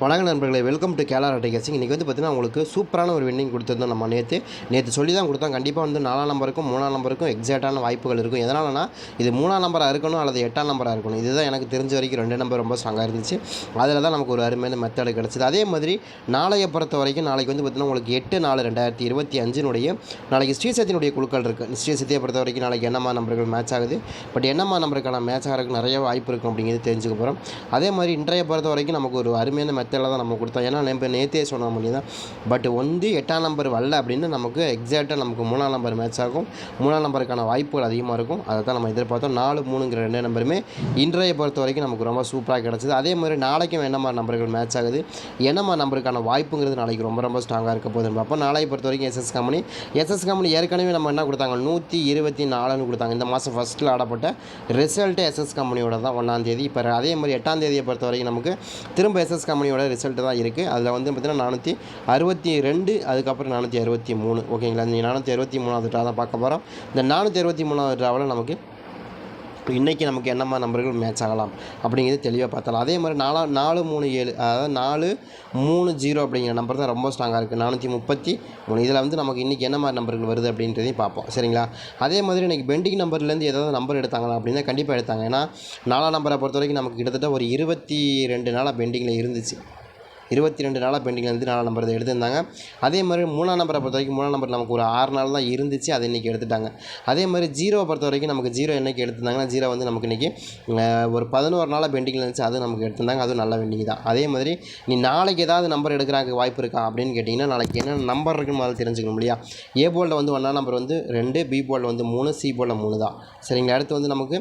வணக்க நண்பர்களே welcome to கேலார் அட்டைகேசிங் இன்றைக்கி வந்து பார்த்தீங்கன்னா உங்களுக்கு சூப்பரான ஒரு வின்னிங் கொடுத்துருந்தோம் நம்ம நேற்று நேற்று சொல்லி தான் கொடுத்தோம். கண்டிப்பாக வந்து நாலாம் நம்பருக்கும் மூணாம் நம்பருக்கும் எக்ஸாக்டான வாய்ப்புகள் இருக்கும். எதனாலனா இது மூணாம் நம்பராக இருக்கணும் அல்லது எட்டாம் நம்பராக இருக்கணும்? இதுதான் எனக்கு தெரிஞ்ச வரைக்கும் ரெண்டு நம்பர் ரொம்ப ஸ்ட்ராங்காக இருந்துச்சு. அதில் தான் நமக்கு ஒரு அருமையான மெத்தடு கிடச்சிது. அதே மாதிரி நாளைய பொறுத்த வரைக்கும் நாளைக்கு வந்து பார்த்திங்கன்னா உங்களுக்கு எட்டு நாலு ரெண்டாயிரத்தி இருபத்தி அஞ்சினுடைய நாளைக்கு ஸ்ரீசத்தினுடைய குழுக்கள் இருக்குது ஸ்ரீசத்தியை பொறுத்த வரைக்கும் நாளைக்கு என்னம்மா நம்பர்கள் மேட்ச் ஆகுது? பட் என்னம்மா நம்பருக்கான மேட்ச் ஆகிறதுக்கு நிறைய வாய்ப்பு இருக்கும் அப்படிங்கிறது தெரிஞ்சுக்க போகிறோம் அதே மாதிரி இன்றைய பொறுத்த வரைக்கும் நமக்கு ஒரு அருமையான மெத்தடில் தான் நம்ம கொடுத்தோம். ஏன்னா நம்ம நேற்றே சொன்ன மாதிரி தான். பட் வந்து எட்டாம் நம்பர் வரல அப்படின்னு நமக்கு எக்ஸாக்டாக நமக்கு மூணாம் நம்பர் மேட்ச் ஆகும். மூணாம் நம்பருக்கான வாய்ப்புகள் அதிகமாக இருக்கும். அதை தான் நம்ம எதிர்பார்த்தோம். நாலு மூணுங்கிற ரெண்டு நம்பருமே இன்றைய பொறுத்த வரைக்கும் நமக்கு ரொம்ப சூப்பராக கிடச்சிது. அதே மாதிரி நாளைக்கும் என்ன மாதிரி நம்பர்கள் மேட்ச் ஆகுது? என்ன மாதிரி நம்பருக்கான வாய்ப்புங்கிறது நாளைக்கு ரொம்ப ரொம்ப ஸ்ட்ராங்காக இருக்க போகுது. அப்போ நாளை பொறுத்த வரைக்கும் எஸ்எஸ் கம்பெனி எஸ்எஸ் கம்பெனி ஏற்கனவே நம்ம என்ன கொடுத்தாங்க? நூற்றி இருபத்தி நாலுன்னு கொடுத்தாங்க. இந்த மாதம் ஃபஸ்ட்டில் ஆடப்பட்ட ரிசல்ட்டு எஸ்எஸ் கம்பெனியோட தான் ஒன்றாம் தேதி. இப்போ அதே மாதிரி எட்டாம் தேதியை பொறுத்த வரைக்கும் நமக்கு திரும்ப எஸ்எஸ் கம்பெனியோட ரிசல்ட்டு தான் இருக்குது அதில் வந்து பார்த்திங்கன்னா நானூற்றி அறுபத்தி ரெண்டு அதுக்கப்புறம் நானூற்றி அறுபத்தி மூணு. ஓகேங்களா இந்த நானூற்றி அறுபத்தி மூணாவது ட்ரா தான் பார்க்க போகிறோம் இந்த நானூற்றி அறுபத்தி மூணாவது ட்ராவில் நமக்கு இன்றைக்கி நமக்கு என்னம்மா நம்பர்கள் மேட்ச் ஆகலாம் அப்படிங்கிறது தெளிவாக பார்த்தலாம். அதே மாதிரி நாலா நாலு மூணு ஏழு அதாவது நாலு மூணு ஜீரோ அப்படிங்கிற நம்பர் தான் ரொம்ப ஸ்ட்ராங்காக இருக்குது நானூற்றி முப்பத்தி மூணு. இதில் வந்து நமக்கு இன்றைக்கி என்ன மாதிரி நம்பர்கள் வருது அப்படின்றதையும் பார்ப்போம். சரிங்களா? அதே மாதிரி இன்றைக்கி பெண்டிங் நம்பர்லேருந்து ஏதாவது நம்பர் எடுத்தாங்களா அப்படின்னா கண்டிப்பாக எடுத்தாங்க. ஏன்னா நாலாம் நம்பரை பொறுத்த வரைக்கும் நமக்கு கிட்டத்தட்ட ஒரு இருபத்தி ரெண்டு நாளாக பெண்டிங்கில் இருந்துச்சு. இருபத்தி ரெண்டு நாளாக பெண்டிங்கில் இருந்து நாலாம் நம்பர் எடுத்திருந்தாங்க. அதே மாதிரி மூணாம் நம்பரை பொறுத்த வரைக்கும் மூணாம் நம்பர் நமக்கு ஒரு ஆறு நாள் தான் இருந்துச்சு அதை இன்றைக்கி எடுத்துட்டாங்க. அதே மாதிரி ஜீரோவை பொறுத்த வரைக்கும் நமக்கு ஜீரோ என்னைக்கு எடுத்திருந்தாங்கன்னா ஜீரோ வந்து நமக்கு இன்றைக்கி ஒரு பதினோரு நாளாக பெண்டிங்கில் இருந்துச்சு அது நமக்கு எடுத்திருந்தாங்க அதுவும் நல்ல பெண்டிங் தான். அதே மாதிரி நீ நாளைக்கு ஏதாவது நம்பர் எடுக்கிறாங்க வாய்ப்பு இருக்கா அப்படின்னு கேட்டிங்கன்னா நாளைக்கு என்ன நம்பர் இருக்குன்னு முதல்ல தெரிஞ்சுக்கணும் இல்லையா? ஏ போர்டில் வந்து ஒன்றாம் நம்பர் வந்து ரெண்டு பி போர்டில் வந்து மூணு சி போர்டில் மூணு தான். சரிங்களா? அடுத்து வந்து நமக்கு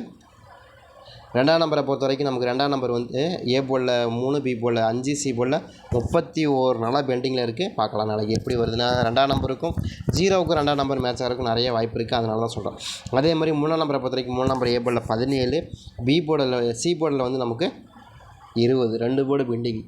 ரெண்டாம் நம்பரை பொறுத்த வரைக்கும் நமக்கு ரெண்டாம் நம்பர் வந்து ஏ போலில் மூணு பி போலில் அஞ்சு சி போலில் முப்பத்தி ஓரு நாளாக பெண்டிங்கில் இருக்குது பார்க்கலாம் நாளைக்கு எப்படி வருதுன்னா ரெண்டாம் நம்பருக்கும் ஜீரோவுக்கும் ரெண்டாம் நம்பர் மேட்ச் ஆகிறதுக்கும் நிறைய வாய்ப்பு இருக்குது அதனால தான் சொல்கிறோம் அதே மாதிரி மூணாம் நம்பரை பொறுத்த வரைக்கும் மூணாம் நம்பர் ஏ போலில் பதினேழு பி போர்டில் சி போர்டில் வந்து நமக்கு இருபது ரெண்டு போர்டு பெண்டிங்.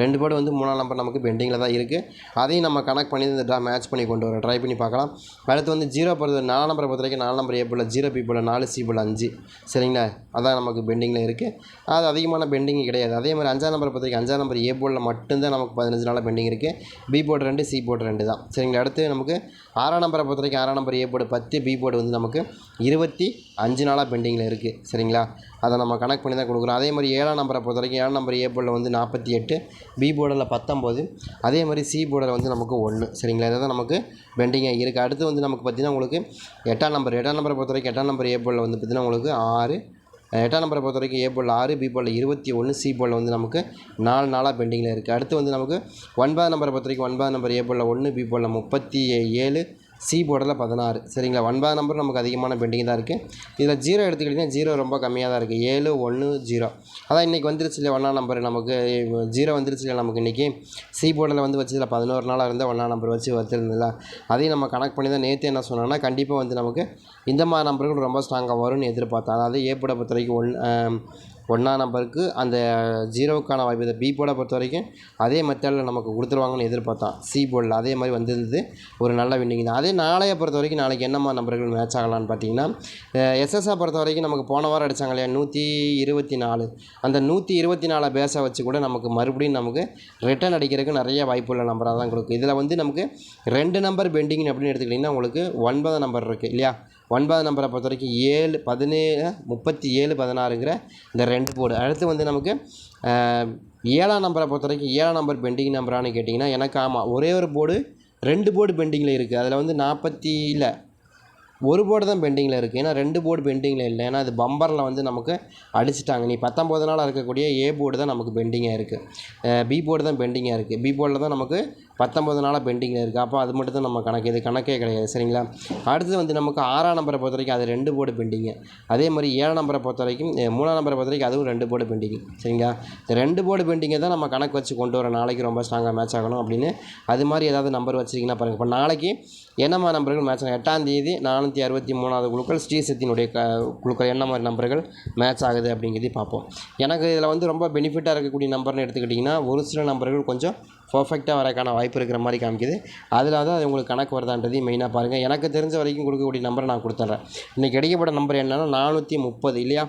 ரெண்டு பேர்டு வந்து மூணாம் நம்பர் நமக்கு பெண்டிங்கில் தான் இருக்குது அதையும் நம்ம கனெக்ட் பண்ணி இந்த ட்ரா மேட்ச் பண்ணி கொண்டு வரோம் ட்ரை பண்ணி பார்க்கலாம். அடுத்து வந்து ஜீரோ பொறுத்த நாலாம் நம்பரை பொறுத்த வரைக்கும் நாலு நம்பர் ஏ போல் ஜீரோ பி போல் நாலு சி போல் அஞ்சு. சரிங்களா? அதான் நமக்கு பெண்டிங்கில் இருக்குது அது அதிகமான பெண்டிங் கிடையாது. அதே மாதிரி அஞ்சாம் நம்பரை பொறுத்த வரைக்கும் அஞ்சாம் நம்பர் ஏ போர்டில் மட்டும்தான் நமக்கு பதினஞ்சு நாளாக பெண்டிங் இருக்குது பி போர்டு ரெண்டு சி போர்டு ரெண்டு தான். சரிங்களா? அடுத்து நமக்கு ஆறாம் நம்பரை பொறுத்த வரைக்கும் ஆறாம் நம்பர் ஏ போர்டு பத்து பி போர்டு வந்து நமக்கு இருபத்தி அஞ்சு நாளாக பெண்டிங்கில் இருக்குது சரிங்களா? அதை நம்ம கனெக்ட் பண்ணி தான் கொடுக்குறோம். அதே மாதிரி ஏழாம் நம்பரை பொறுத்த வரைக்கும் ஏழாம் நம்பர் ஏ போர்டில் வந்து நாற்பத்தி எட்டு பி போர்டில் பத்தொம்போது அதே மாதிரி சி போர்டில் வந்து நமக்கு ஒன்று சரிங்களா? இதை தான் நமக்கு பெண்டிங்காக இருக்குது அடுத்து வந்து நமக்கு பார்த்திங்கன்னா உங்களுக்கு எட்டாம் நம்பர் எட்டாம் நம்பரை பொறுத்த வரைக்கும் எட்டாம் நம்பர் ஏ போர்டில் வந்து பார்த்திங்கன்னா உங்களுக்கு ஆறு எட்டாம் நம்பரை பொறுத்த வரைக்கும் ஏ போர்டில் ஆறு பி போர்டில் இருபத்தி ஒன்று சி போர்டில் வந்து நமக்கு நாலு நாளாக பெண்டிங்கில் இருக்குது அடுத்து வந்து நமக்கு ஒன்பதாம் நம்பரை பொறுத்த வரைக்கும் ஒன்பதாம் நம்பர் ஏ போர்டில் ஒன்று பி போர்டில் முப்பத்தி ஏழு சி போர்டில் பதினாறு. சரிங்களா? ஒன்பதாம் நம்பர் நமக்கு அதிகமான பெண்டிங் தான் இருக்குது இதில் ஜீரோ எடுத்துக்கிட்டிங்கன்னா ஜீரோ ரொம்ப கம்மியாக தான் இருக்குது ஏழு ஒன்று ஜீரோ அதான் இன்றைக்கி வந்துருச்சு இல்லையா ஒன்றா நம்பர் நமக்கு ஜீரோ வந்துருச்சு இல்லையா நமக்கு இன்றைக்கி சி போர்டில் வந்து வச்சதில் பதினோரு நாளாக இருந்தால் ஒன்றா நம்பர் வச்சு வச்சுருந்ததில்ல அதையும் நம்ம கனெக்ட் பண்ணி தான் நேற்று என்ன சொன்னோன்னா கண்டிப்பாக வந்து நமக்கு இந்த மாதிரி நம்பர்கள் ரொம்ப ஸ்ட்ராங்காக வரும்னு எதிர்பார்த்தா அதாவது ஏ போர்டை பொறுத்த வரைக்கும் ஒன் ஒன்றாம் நம்பருக்கு அந்த ஜீரோவுக்கான வாய்ப்பு இதை பி போர்டை பொறுத்த வரைக்கும் அதே மெத்தடில் நமக்கு கொடுத்துருவாங்கன்னு எதிர்பார்த்தான். சி போர்டில் அதே மாதிரி வந்திருந்தது. ஒரு நல்ல வின்னிங் தான். அதே நாளையை பொறுத்த வரைக்கும் நாளைக்கு என்னம்மா நம்பர்கள் மேட்ச் ஆகலான்னு பார்த்தீங்கன்னா எஸ்எஸ்ஆ பொறுத்த வரைக்கும் நமக்கு போன வாரம் அடித்தாங்க இல்லையா? நூற்றி இருபத்தி நாலு. அந்த நூற்றி இருபத்தி நாலு பேஸை வச்சு கூட நமக்கு மறுபடியும் நமக்கு ரிட்டர்ன் அடிக்கிறதுக்கு நிறைய வாய்ப்புள்ள நம்பராக தான் கொடுக்கும். இதில் வந்து நமக்கு ரெண்டு நம்பர் பெண்டிங் அப்படின்னு எடுத்துக்கிட்டிங்கன்னா உங்களுக்கு ஒன்பது நம்பர் இருக்குது இல்லையா? ஒன்பது நம்பரை பொறுத்த வரைக்கும் ஏழு பதினேழு முப்பத்தி ஏழு பதினாறுங்கிற இந்த ரெண்டு போர்டு அடுத்து வந்து நமக்கு ஏழாம் நம்பரை பொறுத்த வரைக்கும் ஏழாம் நம்பர் பெண்டிங் நம்பரானு கேட்டிங்கன்னா எனக்கு ஆமாம் ஒரே ஒரு போர்டு ரெண்டு போர்டு பெண்டிங்கில் இருக்குது அதில் வந்து நாற்பத்தி இல்லை ஒரு போர்டு தான் பெண்டிங்கில் இருக்குது ஏன்னா ரெண்டு போர்டு பெண்டிங்கில் இல்லை. ஏன்னா அது பம்பரில் வந்து நமக்கு அடிச்சிட்டாங்க. நீ பத்தொம்போது நாள் இருக்கக்கூடிய ஏ போர்டு தான் நமக்கு பெண்டிங்காக இருக்குது பி போர்டு தான் பெண்டிங்காக இருக்குது பி போர்டில் தான் நமக்கு பத்தொம்பது நாளாக பெண்டிங்கில் இருக்குது அப்போ அது மட்டும் தான் நம்ம கணக்கு. இது கணக்கே கிடையாது. சரிங்களா? அடுத்தது வந்து நமக்கு ஆறாம் நம்பரை பொறுத்த வரைக்கும் அது ரெண்டு போர்டு பெண்டிங்கு. அதே மாதிரி ஏழாம் நம்பரை பொறுத்த வரைக்கும் மூணாம் நம்பரை பொறுத்த வரைக்கும் அதுவும் ரெண்டு போர்டு பெண்டிங் சரிங்களா? இந்த ரெண்டு போர்டு பெண்டிங்கை தான் நம்ம கணக்கு வச்சு கொண்டு வர நாளைக்கு ரொம்ப ஸ்ட்ராங்காக மேட்ச் ஆகணும் அப்படின்னு அது மாதிரி ஏதாவது நம்பர் வச்சிருக்கீங்கன்னா பாருங்கள் இப்போ நாளைக்கு என்னம்மா நம்பர்கள் மேட்ச் ஆகும்? எட்டாம் தேதி நானூற்றி அறுபத்தி மூணாவது குழுக்கள் ஸ்ரீசக்தியினுடைய க குழுக்கள் என்ன மாதிரி நம்பர்கள் மேட்ச் ஆகுது அப்படிங்கிறதையும் பார்ப்போம். எனக்கு இதில் வந்து ரொம்ப பெனிஃபிட்டாக இருக்கக்கூடிய நம்பர்னு எடுத்துக்கிட்டிங்கன்னா ஒரு சில நம்பர்கள் கொஞ்சம் பர்ஃபெக்டாக வரக்கான வாய்ப்பு இருக்கிற மாதிரி காமிக்குது. அதில் தான் அது உங்களுக்கு கணக்கு வருதான்றதையும் மெயினாக பாருங்கள் எனக்கு தெரிஞ்ச வரைக்கும் கொடுக்கக்கூடிய நம்பரை நான் கொடுத்துட்றேன். இன்றைக்கி கிடைக்கப்பட்ட நம்பர் என்னென்னா நானூற்றி முப்பது இல்லையா?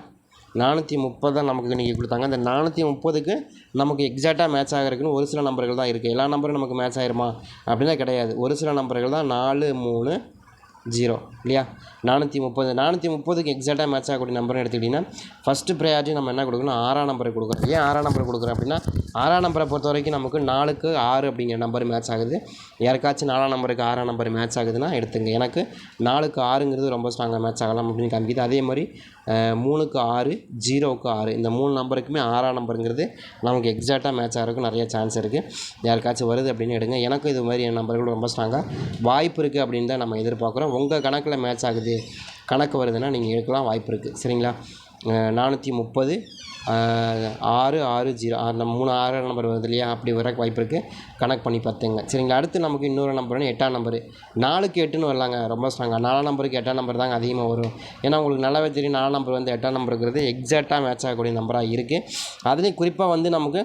நானூற்றி முப்பது தான் நமக்கு இன்றைக்கி கொடுத்தாங்க. அந்த நானூற்றி முப்பதுக்கு நமக்கு எக்ஸாக்டாக மேட்ச் ஆகிறதுக்குன்னு ஒரு சில நம்பர்கள் தான் இருக்குது எல்லா நம்பரும் நமக்கு மேட்ச் ஆயிருமா? அப்படின்னா கிடையாது. ஒரு சில நம்பர்கள் தான் நாலு மூணு ஜீரோ இல்லையா? நானூற்றி முப்பது நானூற்றி முப்பதுக்கு எக்ஸாக்டாக மேட்ச் ஆகக்கூடிய நம்பர்னு எடுத்துக்கிட்டிங்கன்னா ஃபஸ்ட்டு ப்ரையாரிட்டி நம்ம என்ன கொடுக்கணும்? ஆறாம் நம்பருக்கு கொடுக்குறோம் ஏன் ஆறாம் நம்பர் கொடுக்குறோம் அப்படின்னா ஆறாம் நம்பரை பொறுத்த வரைக்கும் நமக்கு நாலுக்கு ஆறு அப்படிங்கிற நம்பர் மேட்ச் ஆகுது. யாருக்காச்சும் நாலாம் நம்பருக்கு ஆறாம் நம்பர் மேட்ச் ஆகுதுன்னா எடுத்துங்க. எனக்கு நாலுக்கு ஆறுங்கிறது ரொம்ப ஸ்ட்ராங்காக மேட்ச் ஆகலாம் அப்படின்னு காமிக்குது. அதே மாதிரி மூணுக்கு ஆறு ஜீரோவுக்கு ஆறு இந்த மூணு நம்பருக்குமே ஆறாம் நம்பருங்கிறது நமக்கு எக்ஸாக்டாக மேட்ச் ஆகிறதுக்கு நிறைய சான்ஸ் இருக்குது யாருக்காச்சும் வருது அப்படின்னு எடுங்க. எனக்கும் இது மாதிரி என் நம்பர்கள் ரொம்ப ஸ்ட்ராங்காக வாய்ப்பு இருக்குது அப்படின்னு தான் நம்ம எதிர்பார்க்குறோம். உங்கள் கணக்கில் மேட்ச் ஆகுது. கணக்கு வருதுன்னா நீங்கள் எடுக்கலாம் வாய்ப்பு இருக்குது சரிங்களா? நானூற்றி முப்பது ஆறு ஆறு ஜீரோ ஆறு நம்ம மூணு ஆறு நம்பர் வருது இல்லையா? அப்படி வர வாய்ப்பு இருக்குது கணக்கு பண்ணி பார்த்துங்க சரிங்களா? அடுத்து நமக்கு இன்னொரு நம்பர்னு எட்டாம் நம்பரு நாலுக்கு எட்டுன்னு வரலாங்க. ரொம்ப ஸ்ட்ராங்காக நாலாம் நம்பருக்கு எட்டாம் நம்பர் தாங்க அதிகமாக வரும். ஏன்னா உங்களுக்கு நல்லாவே தெரியும் நாலாம் நம்பர் வந்து எட்டாம் நம்பருங்கிறது எக்ஸாக்டாக மேட்ச் ஆகக்கூடிய நம்பராக இருக்குது அதுலேயும் குறிப்பாக வந்து நமக்கு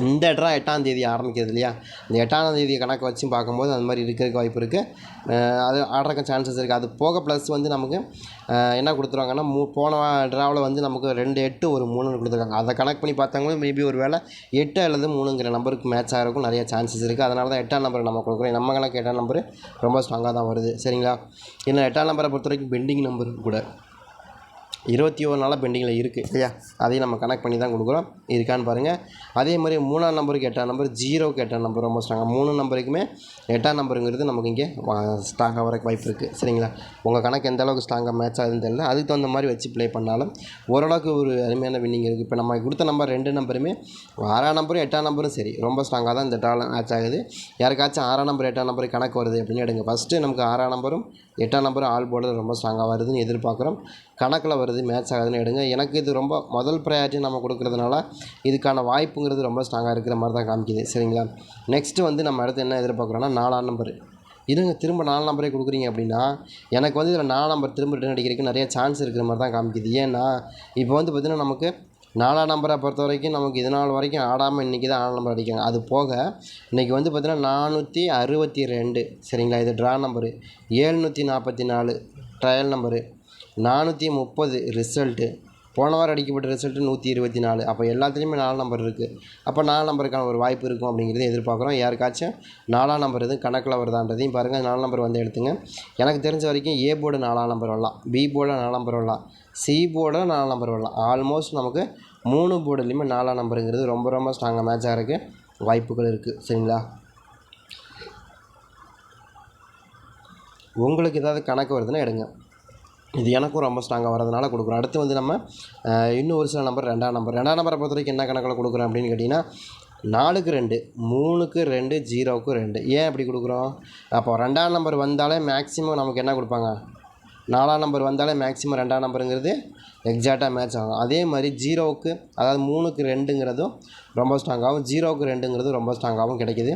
இந்த ட்ரா எட்டாம் தேதி ஆரம்பிக்கிறது இல்லையா? இந்த எட்டாம் தேதி கணக்கு வச்சு பார்க்கும்போது அந்த மாதிரி இருக்கிறதுக்கு வாய்ப்பு இருக்குது அது ஆடுறக்க சான்சஸ் இருக்குது அது போக ப்ளஸ் வந்து நமக்கு என்ன கொடுத்துருவாங்கன்னா மூ போன ட்ராவில் வந்து நமக்கு ரெண்டு எட்டு ஒரு மூணுன்னு கொடுத்துருக்காங்க. அதை கணக்கு பண்ணி பார்த்தாங்களும் மேபி ஒரு வேளை எட்டு அல்லது மூணுங்கிற நம்பருக்கு மேட்ச் ஆகிறக்கும் நிறைய சான்சஸ் இருக்குது அதனால தான் எட்டாம் நம்பர் நம்ம கொடுக்குறோம். நம்ம கணக்கு எட்டாம் நம்பர் ரொம்ப ஸ்ட்ராங்காக தான் வருது. சரிங்களா? ஏன்னா எட்டாம் நம்பரை பொறுத்த வரைக்கும் பெண்டிங் நம்பர் கூட. இருபத்தி ஒரு நாளாக பெண்டிங்கில் இருக்குது இல்லையா அதையும் நம்ம கனெக்ட் பண்ணி தான் கொடுக்குறோம். இருக்கான்னு பாருங்கள் அதே மாதிரி மூணாம் நம்பருக்கு எட்டாம் நம்பர் ஜீரோக்கு எட்டாம் நம்பர் ரொம்ப ஸ்ட்ராங்காக மூணு நம்பருக்குமே எட்டாம் நம்பருங்கிறது நமக்கு இங்கே ஸ்ட்ராங்காக வரக்கு வாய்ப்பு இருக்குது சரிங்களா? உங்கள் கணக்கு எந்த அளவுக்கு ஸ்ட்ராங்காக மேட்ச் ஆகுதுன்னு தெரியல. அதுக்கு தகுந்த மாதிரி வச்சு ப்ளே பண்ணாலும் ஓரளவுக்கு ஒரு அருமையான வின்னிங் இருக்குது இப்போ நம்ம கொடுத்த நம்பர் ரெண்டு நம்பருமே ஆறாம் நம்பரும் எட்டாம் நம்பரும் சரி. ரொம்ப ஸ்ட்ராங்காக தான் இந்த டால மேட்ச் ஆகுது. யாருக்காச்சும் ஆறாம் நம்பர் எட்டாம் நம்பர் கணக்கு வருது அப்படின்னு எடுங்க. ஃபஸ்ட்டு நமக்கு ஆறாம் நம்பரும் எட்டாம் நம்பரும் ஆல் போர்டில் ரொம்ப ஸ்ட்ராங்காக வருதுன்னு எதிர்பார்க்குறோம். கணக்கில் வருது மேட்ச் ஆகுதுன்னு எடுங்க. எனக்கு இது ரொம்ப முதல் ப்ரையாரிட்டி நம்ம கொடுக்குறதுனால இதுக்கான வாய்ப்புங்கிறது ரொம்ப ஸ்ட்ராங்காக இருக்கிற மாதிரி தான் காமிக்குது. சரிங்களா? நெக்ஸ்ட்டு வந்து நம்ம அடுத்து என்ன எதிர்பார்க்குறோன்னா நாலாம் நம்பர் இதுங்க திரும்ப நாலு நம்பரே கொடுக்குறீங்க அப்படின்னா எனக்கு வந்து இதில் நாலு நம்பர் திரும்ப ரிட்டர்ன் அடிக்கிறதுக்கு நிறைய சான்ஸ் இருக்கிற மாதிரி தான் காமிக்குது. ஏன்னா இப்போ வந்து பார்த்திங்கன்னா நமக்கு நாலாம் நம்பரை பொறுத்த வரைக்கும் நமக்கு இது நாள் வரைக்கும் ஆடாமல் இன்றைக்கி தான் ஆறாம் நம்பர் அடிக்காங்க அது போக இன்றைக்கி வந்து பார்த்திங்கன்னா நானூற்றி அறுபத்தி ரெண்டு. சரிங்களா? இது ட்ரா நம்பரு ஏழ்நூற்றி நாற்பத்தி நாலு ட்ரையல் நம்பரு நானூற்றி முப்பது ரிசல்ட்டு போன வாரம் அடிக்கப்பட்ட ரிசல்ட்டு நூற்றி இருபத்தி நாலு. அப்போ எல்லாத்துலேயுமே நாலு நம்பர் இருக்குது அப்போ நாலு நம்பருக்கான ஒரு வாய்ப்பு இருக்கும் அப்படிங்கிறத எதிர்பார்க்குறோம். யாருக்காச்சும் நாலாம் நம்பர் எதுவும் கணக்கில் வருதான்றதையும் பாருங்கள் நாலு நம்பர் வந்து எடுத்துங்க. எனக்கு தெரிஞ்ச வரைக்கும் ஏ போர்டு நாலாம் நம்பர் வரலாம். பி போர்டில் நாலாம் நம்பர் வரலாம். சி போர்டில் நாலாம் நம்பர் வரலாம். ஆல்மோஸ்ட் நமக்கு மூணு போர்டுலேயுமே நாலாம் நம்பருங்கிறது ரொம்ப ரொம்ப ஸ்ட்ராங்காக மேட்ச் ஆகிறதுக்கு வாய்ப்புகள் இருக்குது சரிங்களா? உங்களுக்கு ஏதாவது கணக்கு வருதுன்னா எடுங்க. இது எனக்கும் ரொம்ப ஸ்ட்ராங்காக வரதுனால கொடுக்குறோம். அடுத்து வந்து நம்ம இன்னும் ஒரு சில நம்பர் ரெண்டாம் நம்பர் ரெண்டாம் நம்பரை பொறுத்த வரைக்கும் என்ன கணக்கில் கொடுக்குறோம் அப்படின்னு கேட்டிங்கன்னா நாலுக்கு ரெண்டு மூணுக்கு ரெண்டு ஜீரோவுக்கு ரெண்டு. ஏன் அப்படி கொடுக்குறோம்? அப்போ ரெண்டாம் நம்பர் வந்தாலே மேக்ஸிமம் நமக்கு என்ன கொடுப்பாங்க? நாலாம் நம்பர் வந்தாலே மேக்ஸிமம் ரெண்டாம் நம்பருங்கிறது எக்ஸாக்டாக மேட்ச் ஆகும். அதே மாதிரி ஜீரோவுக்கு அதாவது மூணுக்கு ரெண்டுங்கிறதும் ரொம்ப ஸ்ட்ராங்காகவும் ஜீரோவுக்கு ரெண்டுங்கிறதும் ரொம்ப ஸ்ட்ராங்காகவும் கிடைக்கிது.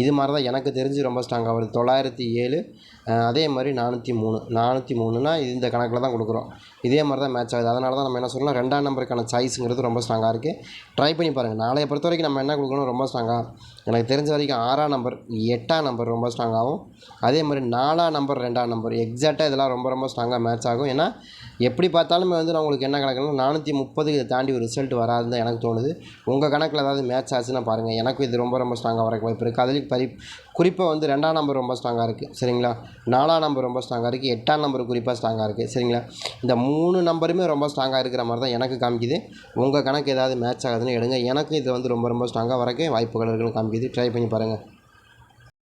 இது மாதிரி தான் எனக்கு தெரிஞ்சு ரொம்ப ஸ்ட்ராங்காக வருது. தொள்ளாயிரத்தி ஏழு அதே மாதிரி நானூற்றி மூணு. நானூற்றி மூணுனா இந்த கணக்கில் தான் கொடுக்குறோம். இதே மாதிரி தான் மேட்ச் ஆகுது. அதனால தான் நம்ம என்ன சொல்லலாம்? ரெண்டாம் நம்பருக்கான சாய்ஸுங்கிறது ரொம்ப ஸ்ட்ராங்காக இருக்குது ட்ரை பண்ணி பாருங்கள் நாளைய பொறுத்த வரைக்கும் நம்ம என்ன கொடுக்கணும்? ரொம்ப ஸ்ட்ராங்காக எனக்கு தெரிஞ்ச வரைக்கும் ஆறாம் நம்பர் எட்டாம் நம்பர் ரொம்ப ஸ்ட்ராங்காகவும் அதே மாதிரி நாலாம் நம்பர் ரெண்டாம் நம்பர் எக்ஸாக்டாக இதெல்லாம் ரொம்ப ரொம்ப ஸ்ட்ராங்காக மேட்ச் ஆகும். ஏன்னா எப்படி பார்த்தாலுமே வந்து நான் உங்களுக்கு என்ன கணக்குனா நானூற்றி முப்பதுக்கு இதை தாண்டி ஒரு ரிசல்ட் வராதுன்னு எனக்கு தோணுது. உங்கள் கணக்கில் ஏதாவது மேட்ச் ஆச்சுன்னா பாருங்கள் எனக்கும் இது ரொம்ப ரொம்ப ஸ்ட்ராங்காக வரக்கு வாய்ப்பு இருக்குது அதுலேயும் பரி குறிப்பாக வந்து ரெண்டாம் நம்பர் ரொம்ப ஸ்ட்ராங்காக இருக்குது சரிங்களா? நாலாம் நம்பர் ரொம்ப ஸ்ட்ராங்காக இருக்குது எட்டாம் நம்பர் குறிப்பாக ஸ்ட்ராங்காக இருக்குது சரிங்களா? இந்த மூணு நம்பருமே ரொம்ப ஸ்ட்ராங்காக இருக்கிற மாதிரி தான் எனக்கு காமிக்குது. உங்கள் கணக்கு ஏதாவது மேட்ச் ஆகுதுன்னு எடுங்க. எனக்கு இது வந்து ரொம்ப ரொம்ப ஸ்ட்ராங்காக வரக்கு வாய்ப்புகள் இருக்குன்னு காமிக்குது. ட்ரை பண்ணி பாருங்கள்